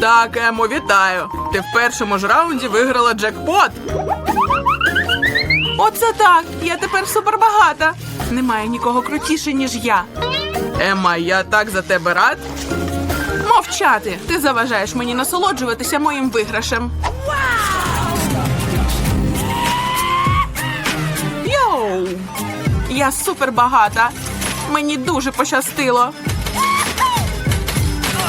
Так, Емо, вітаю. Ти в першому ж раунді виграла джекпот. Оце так. Я тепер супербагата. Немає нікого крутіше, ніж я. Емма, я так за тебе рад. Мовчати. Ти заважаєш мені насолоджуватися моїм виграшем. Йоу! Я супербагата. Мені дуже пощастило.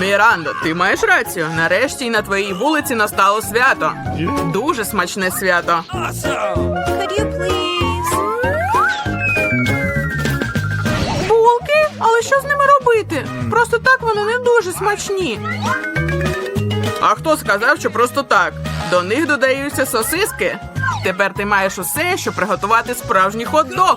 Мірандо, ти маєш рацію. Нарешті на твоїй вулиці настало свято. Дуже смачне свято. Булки? Але що з ними робити? Просто так вони не дуже смачні. А хто сказав, що просто так? До них додаються сосиски. Тепер ти маєш усе, щоб приготувати справжній хот-дог.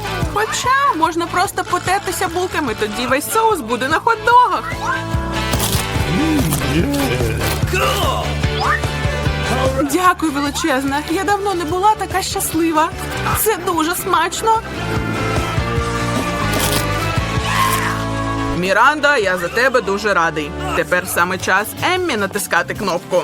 Хоча можна просто потертися булками, тоді весь соус буде на хот-догах. Дякую, величезна. Я давно не була така щаслива. Це дуже смачно. Міранда, я за тебе дуже радий. Тепер саме час Еммі натискати кнопку.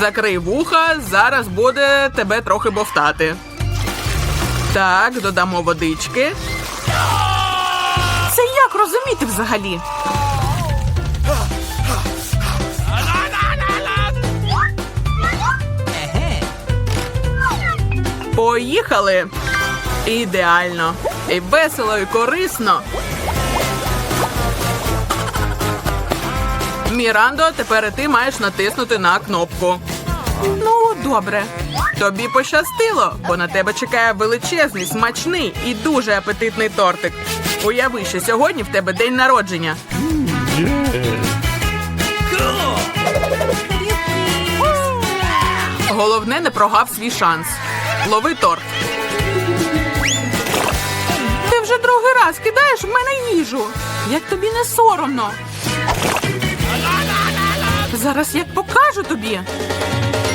Закрий вуха, зараз буде тебе трохи бовтати. Так, додамо водички. Це як розуміти взагалі? Поїхали! Ідеально! І весело, і корисно. Мірандо, тепер ти маєш натиснути на кнопку. Ну, добре. Тобі пощастило, бо на тебе чекає величезний, смачний і дуже апетитний тортик. Уяви, що сьогодні в тебе день народження. Головне, не прогав свій шанс. Лови торт. Ти вже другий раз кидаєш в мене їжу. Як тобі не соромно. Зараз як покажу тобі.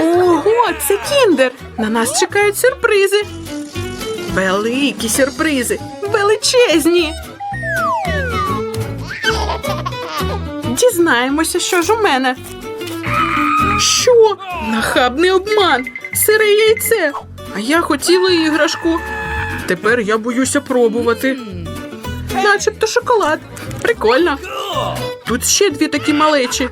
Ого, це кіндер! На нас чекають сюрпризи. Великі сюрпризи, величезні. Дізнаємося, що ж у мене. Що? Нахабний обман, сире яйце. А я хотіла іграшку. Тепер я боюся пробувати. Начебто шоколад. Прикольно. Тут ще дві такі малечі.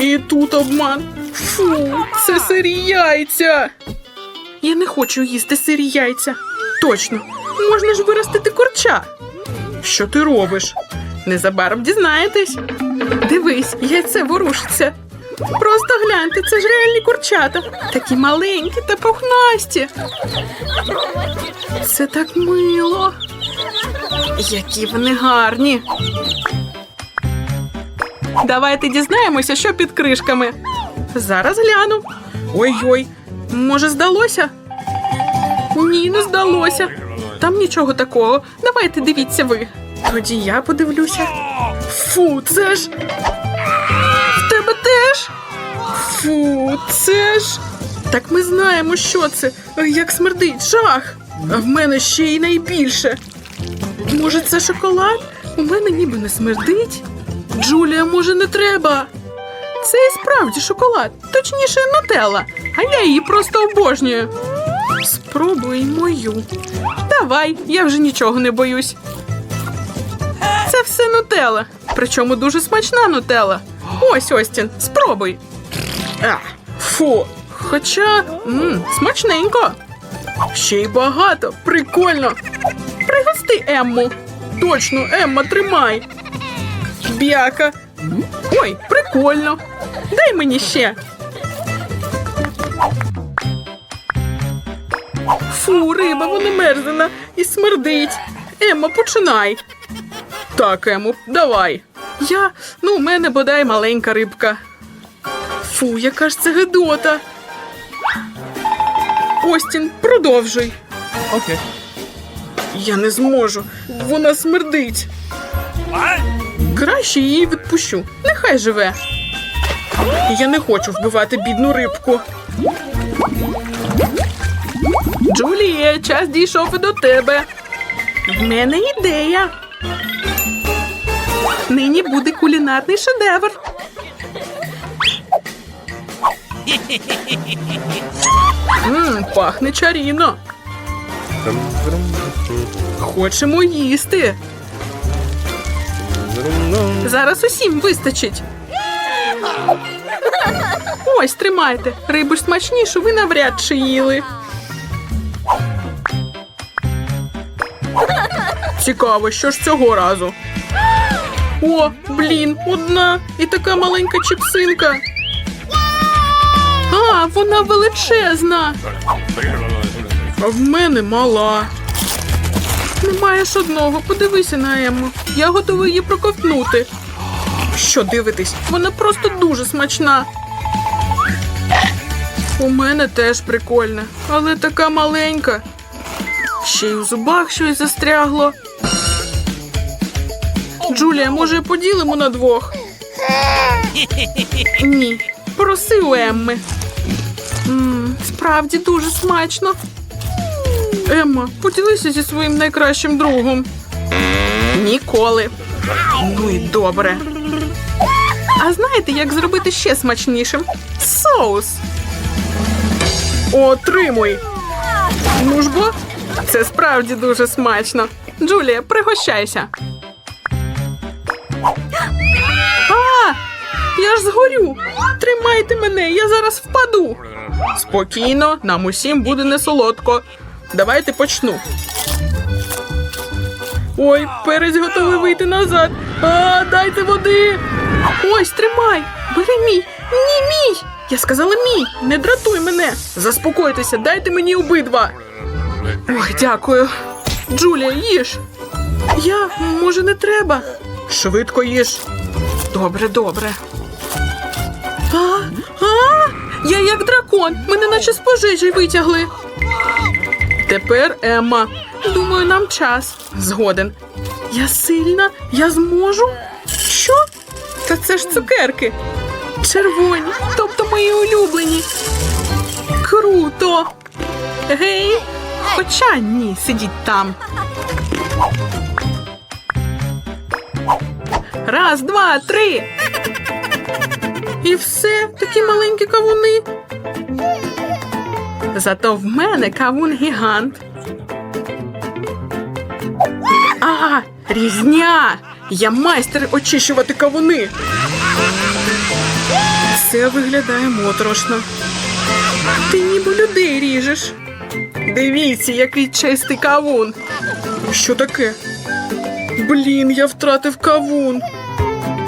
І тут обман. Фу, це сирі яйця. Я не хочу їсти сирі яйця. Точно, можна ж виростити курча. Що ти робиш? Незабаром дізнаєтесь. Дивись, яйце ворушиться. Просто гляньте, це ж реальні курчата. Такі маленькі та пухнасті. Це так мило. Які вони гарні. Давайте дізнаємося, що під кришками. Зараз гляну. Ой-ой, може, здалося? Ні, не здалося. Там нічого такого. Давайте дивіться ви. Тоді я подивлюся. Фу, це ж. В тебе теж? Фу, це ж. Так ми знаємо, що це. Як смердить, жах. А в мене ще й найбільше. Може, це шоколад? У мене ніби не смердить. Джулія, може, не треба. Це і справді шоколад, точніше, нутелла, а я її просто обожнюю. Спробуй мою. Давай, я вже нічого не боюсь. Це все нутелла, причому дуже смачна нутелла. Ось Остін, спробуй. А, фу. Хоча м, смачненько. Ще й багато, прикольно. Пригости Емму. Точно, Емма, тримай. Бяка. Ой, прикольно. Дай мені ще. Фу, риба, вона мерзена і смердить. Емма, починай. Так, Ему, давай. Я, ну, у мене бодай маленька рибка. Фу, яка ж це гидота. Остін, продовжуй. Okay. Я не зможу. Вона смердить. Краще її відпущу. Нехай живе. Я не хочу вбивати бідну рибку. Джулія, час дійшов і до тебе. В мене ідея. Нині буде кулінарний шедевр. Мм, пахне чарівно. Хочемо їсти. Зараз усім вистачить. Ось, тримайте. Рибу ж смачнішу ви навряд чи їли. Цікаво, що ж цього разу. О, блін, одна і така маленька чіпсинка. А, вона величезна. А в мене мала. Немає ж одного, подивися на Ему. Я готова її проковтнути. Що дивитись? Вона просто дуже смачна. У мене теж прикольна, але така маленька. Ще й у зубах щось застрягло. Джулія, може, поділимо на двох? Ні. Проси у Емми. М, справді дуже смачно. Емма, поділися зі своїм найкращим другом. Ніколи. Ну і добре. А знаєте, як зробити ще смачнішим? Соус. Отримуй. Ну ж бо, це справді дуже смачно. Джулія, пригощайся. А! Я ж згорю. Тримайте мене, я зараз впаду. Спокійно, нам усім буде не солодко. Давайте почну. Ой, перець готовий вийти назад. А, дайте води. Ось, тримай. Бери мій. Ні, мій. Я сказала мій. Не дратуй мене. Заспокойтеся, дайте мені обидва. Ой, дякую. Джулія, їж. Я, може, не треба. Швидко їж. Добре, добре. А, а, я як дракон, мене наче з пожежі витягли. Тепер Емма. Думаю, нам час. Згоден. Я сильна, я зможу. Що? Та це ж цукерки. Червоні, тобто мої улюблені. Круто. Гей. Хоча ні, сидіть там. Раз, два, три. І все, такі маленькі кавуни. Зато в мене кавун гігант. А, різня! Я майстер очищувати кавуни. Це виглядає моторошно. Ти ніби людей ріжеш. Дивіться, який чистий кавун. Що таке? Блін, я втратив кавун.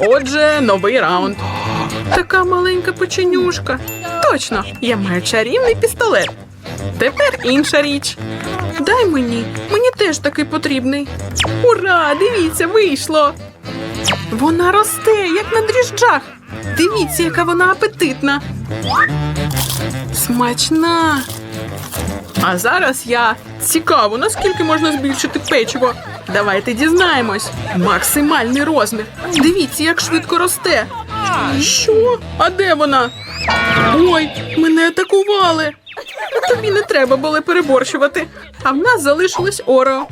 Отже, новий раунд. Така маленька печенюшка. Точно, я маю чарівний пістолет. Тепер інша річ. Дай мені, мені теж такий потрібний. Ура! Дивіться, вийшло. Вона росте, як на дріжджах. Дивіться, яка вона апетитна. Смачна. А зараз я цікаво, наскільки можна збільшити печиво. Давайте дізнаємось. Максимальний розмір. Дивіться, як швидко росте. Що? А де вона? Ой, мене атакували. Тобі не треба було переборщувати. А в нас залишилось Орео.